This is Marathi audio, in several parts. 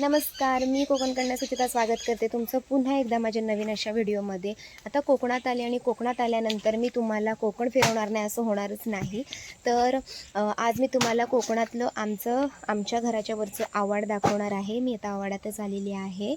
नमस्कार मी कोकण कन्या सुचिता स्वागत करते. तुमचं पुन्हा एकदा माझ्या नवीन अशा व्हिडिओमध्ये. आता कोकणात आले आणि कोकणात आल्यानंतर मी तुम्हाला कोकण फिरवणार नाही असं होणारच नाही. तर आज मी तुम्हाला कोकणातलं आमचं आमच्या घराच्या वरचं आवाड दाखवणार आहे. मी आता आवाडातच आलेली आहे.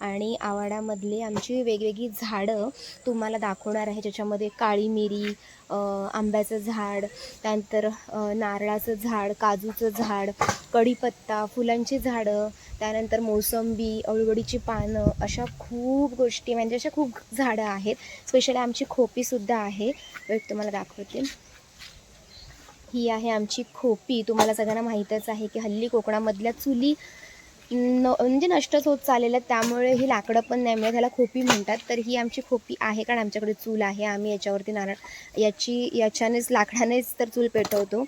आणि आवाडामधली आमची वेगवेगळी झाडं तुम्हाला दाखवणार आहे. ज्याच्यामध्ये काळी मिरी आंब्याचं झाड त्यानंतर नारळाचं झाड काजूचं झाड कढीपत्ता फुलांची झाडं त्यानंतर मोसंबी अळूवडीची पानं अशा खूप गोष्टी म्हणजे अशा खूप झाडं आहेत. स्पेशली आमची खोपीसुद्धा आहे. तुम्हाला दाखवते. ही आहे आमची खोपी. तुम्हाला सगळ्यांना माहीतच आहे की हल्ली कोकणामधल्या चुली न म्हणजे नष्टच होत चाललेलं आहे त्यामुळे ही लाकडं पण नाही मिळत. ह्याला खोपी म्हणतात. तर ही आमची खोपी आहे कारण आमच्याकडे चूल आहे. आम्ही याच्यावरती नारळ याची याच्यानेच लाकडानेच तर चूल पेटवतो.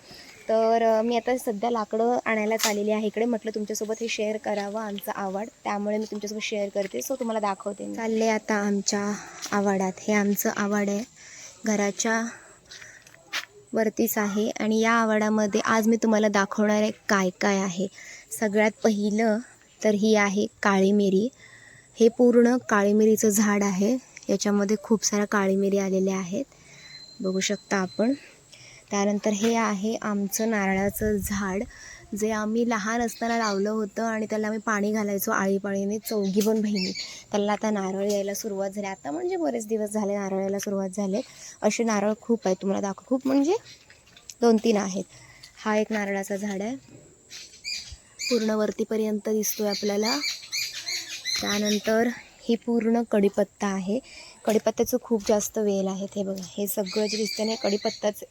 तर मी आता सध्या लाकडं आणायलाच आलेली आहे. इकडे म्हटलं तुमच्यासोबत हे शेअर करावं आमचा आवड. त्यामुळे मी तुमच्यासोबत शेअर करते. सो तुम्हाला दाखवते चालले आता आमच्या आवाडात. हे आमचं आवड आहे. घराच्या वरतीच आहे. आणि या आवाडामध्ये आज मी तुम्हाला दाखवणार आहे काय काय आहे. सगळ्यात पहिलं तर ही आहे काळी मिरी हे पूर्ण काळी मिरीचं झाड आहे. याच्यामध्ये खूप साऱ्या काळी मिरी आलेल्या आहेत. बघू शकता आपण. त्यानंतर हे आहे आमचं नारळाचं झाड. जे आम्ही लहान असताना लावलं होतं आणि त्याला आम्ही पाणी घालायचो आळीपाळीने चौघी पण बहिणी. त्याला आता नारळ यायला सुरुवात झाली. आता म्हणजे बरेच दिवस झाले नारळ यायला सुरुवात झाले. असे नारळ खूप आहेत. तुम्हाला दाखव खूप म्हणजे दोन तीन आहेत. हा एक नारळाचा झाड आहे. पूर्ण वरतीपर्यंत दिसतो आहे आपल्याला. त्यानंतर ही पूर्ण कढीपत्ता आहे. कढीपत्त्याचं खूप जास्त वेल आहेत. हे बघा हे सगळं जे दिसतं ना कढीपत्ताच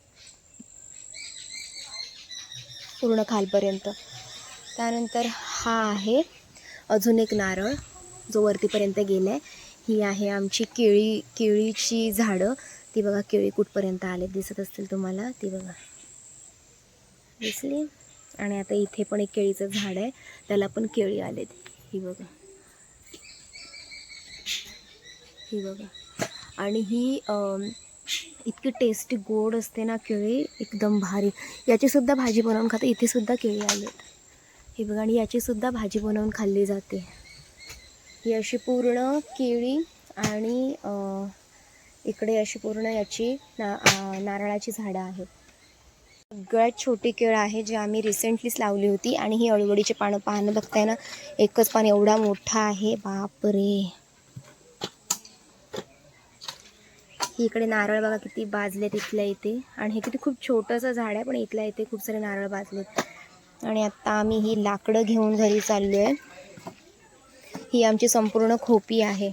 पूर्ण खालपर्यंत. त्यानंतर हा आहे अजून एक नारळ जो वरतीपर्यंत गेला आहे ही आहे आमची केळी केळीची झाडं. ती बघा केळी कुठपर्यंत आले दिसत असतील तुम्हाला. ती बघा. दिसली? आणि आता इथे पण एक केळीचं झाड आहे. त्याला पण केळी आलेत. ही बघा. ही बघा. आणि ही इतकी टेस्टी गोड असते ना केळी एकदम भारी. याचीसुद्धा भाजी बनवून खाते इथेसुद्धा केळी आलेत. हे बघा आणि याचीसुद्धा भाजी बनवून खाल्ली जाते. ही अशी पूर्ण केळी आणि इकडे अशी पूर्ण याची ना नारळाची झाडं आहेत. सगळ्यात छोटी केळ आहे जी आम्ही रिसेंटलीच लावली होती आणि ही अळवडीची पानं पानं बघताय ना एकच पान एवढा मोठा आहे. बापरे! ही इकडे नारळ बघा किती बाजले तिथल्या इथे. आणि हे किती खूप छोटंसं झाड आहे पण इथल्या इथे खूप सारे नारळ बाजलेत आणि आत्ता आम्ही ही लाकडं घेऊन घरी चाललो आहे ही आमची संपूर्ण खोपी आहे.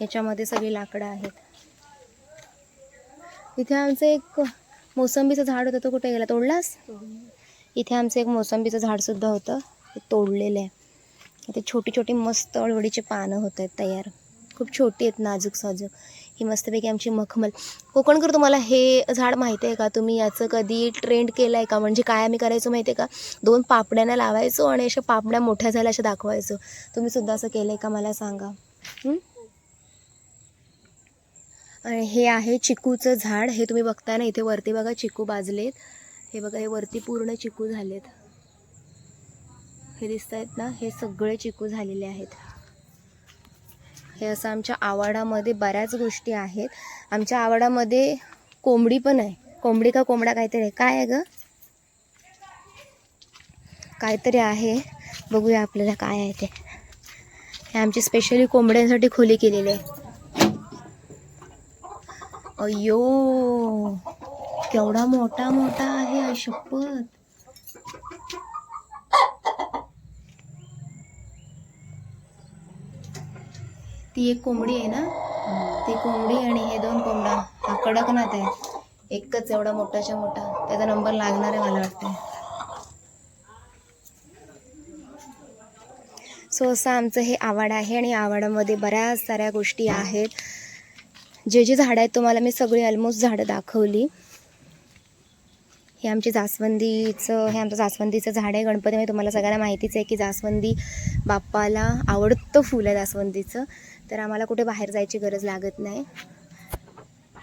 याच्यामध्ये सगळी लाकडं आहेत. इथे आमचं एक मोसंबीचं झाड होतं. तो कुठे गेला? तोडलास? इथे आमचं एक मोसंबीचं झाडसुद्धा होतं. ते तोडलेलं आहे. इथे छोटी छोटी मस्त अळवडीचे पानं होत आहेत तयार. खूप छोटी आहेत नाजूक साजूक ही मस्तपैकी आमची मखमल. कोकणकर तुम्हाला हे झाड माहिती आहे का? तुम्ही याचं कधी ट्रेंड केलं आहे का? म्हणजे काय आम्ही करायचो माहिती आहे का? दोन पापड्यांना लावायचो आणि अशा पापड्या मोठ्या झाल्या अशा दाखवायचो. तुम्ही सुद्धा असं केलं आहे का? मला सांगा. आणि हे आहे चिकूचं झाड. हे तुम्ही बघताय ना इथे वरती बघा चिकू बाजलेत. हे बघा हे वरती पूर्ण चिकू झालेत. हे दिसत आहेत ना? हे सगळे चिकू झालेले आहेत. हे असं आमच्या आवाडामध्ये बऱ्याच गोष्टी आहेत. आमच्या आवाडामध्ये कोंबडी पण आहे. कोंबडी का कोंबडा काहीतरी आहे. काय आहे ग? काहीतरी आहे. बघूया आपल्याला काय आहे ते. हे आमची स्पेशली कोंबड्यांसाठी खोली केलेली आहे. अयो केवढा मोठा मोठा आहे आई शपथ. ती एक कोंबडी आहे ना? ती कोंबडी आणि हे दोन कोंबडा. हा कडकनाथ आहे. एकच एवढा मोठाच्या मोठा. त्याचा नंबर लागणार आहे मला वाटतं सो असं आमचं हे आवाड आहे आणि आवाडामध्ये बऱ्याच साऱ्या गोष्टी आहेत. जे जे झाडं आहेत तुम्हाला मी सगळी ऑलमोस्ट झाडं दाखवली. हे आमचे जास्वंदीचं हे आमचं जास्वंदीचं झाड आहे. गणपतीमध्ये तुम्हाला सगळ्यांना माहितीच आहे की जास्वंदी बाप्पाला आवडतं फुल आहे जास्वंदीचं. तर आम्हाला कुठे बाहेर जायची गरज लागत नाही.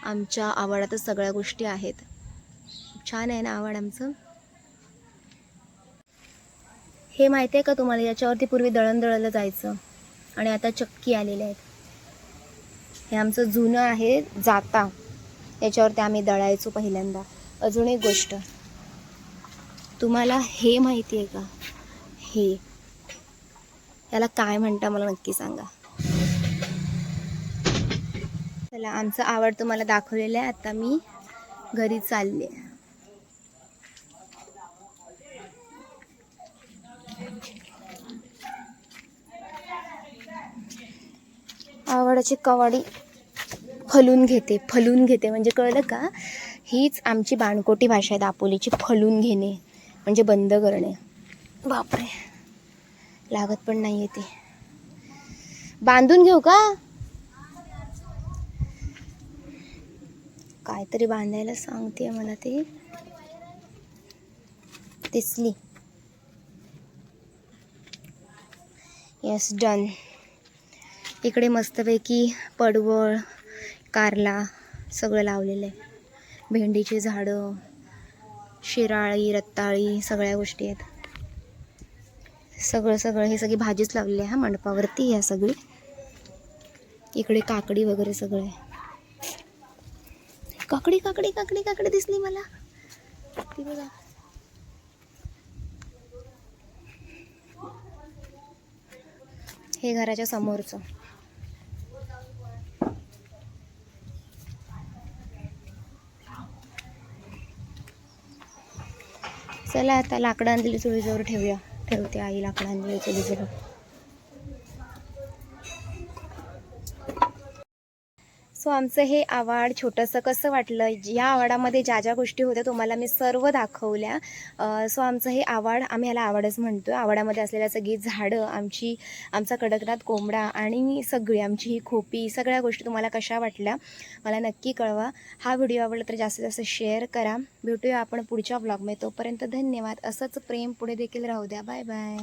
आमच्या आवडातच सगळ्या गोष्टी आहेत. छान आहे ना आवड आमचं? हे माहिती आहे का तुम्हाला? याच्यावरती पूर्वी दळण दळलं जायचं. आणि आता चक्की आलेल्या आहेत. हे आमचं जुनं आहे जाता. याच्यावरती आम्ही दळायचो पहिल्यांदा. अजून एक गोष्ट. तुम्हाला हे माहिती आहे का? हे. याला काय म्हणता मला नक्की सांगा. चला आमचं आवड तुम्हाला दाखवलेलं आहे. आता मी घरी चालले आवडाची कवाडी फलून घेते फलून घेते. म्हणजे कळलं का? हीच आमची बाणकोटी भाषा आहे दापोलीची. फलून घेणे म्हणजे बंद करणे. बापरे. लागत पण नाही ते. बांधून घेऊ का? काहीतरी बांधायला सांगते मला ते. दिसली. येस डन इकडे मस्तपैकी पडवळ कारला सगळं लावलेलं आहे. भेंडीची झाडं शिराळी रताळी सगळ्या गोष्टी आहेत. सगळं सगळं हे सगळी भाजीच लावलेली आहे हा मंडपावरती ह्या सगळी. इकडे काकडी वगैरे सगळं आहे. काकडी काकडी काकडी काकडी दिसली मला. ती बघा. हे घराच्या समोरचं. चला आता लाकडं आणलेली चुलीजवळ ठेवूया. ठेवते आई लाकडं आणलेली चुलीजवळ. सो आमचं हे आवाड छोटंसं कसं वाटलं? या आवाडामध्ये ज्या ज्या गोष्टी होत्या तुम्हाला मी सर्व दाखवल्या. सो आमचं हे आवाड आम्ही ह्याला आवाडच म्हणतो आवाडामध्ये असलेल्या सगळी झाडं आमची आमचा कडकनाथ कोंबडा आणि सगळी आमची ही खोपी सगळ्या गोष्टी तुम्हाला कशा वाटल्या? मला नक्की कळवा. हा व्हिडिओ आवडला तर जास्तीत जास्त शेअर करा. भेटूया आपण पुढच्या ब्लॉगमध्ये तोपर्यंत धन्यवाद. असंच प्रेम पुढे देखील राहू द्या. Bye bye.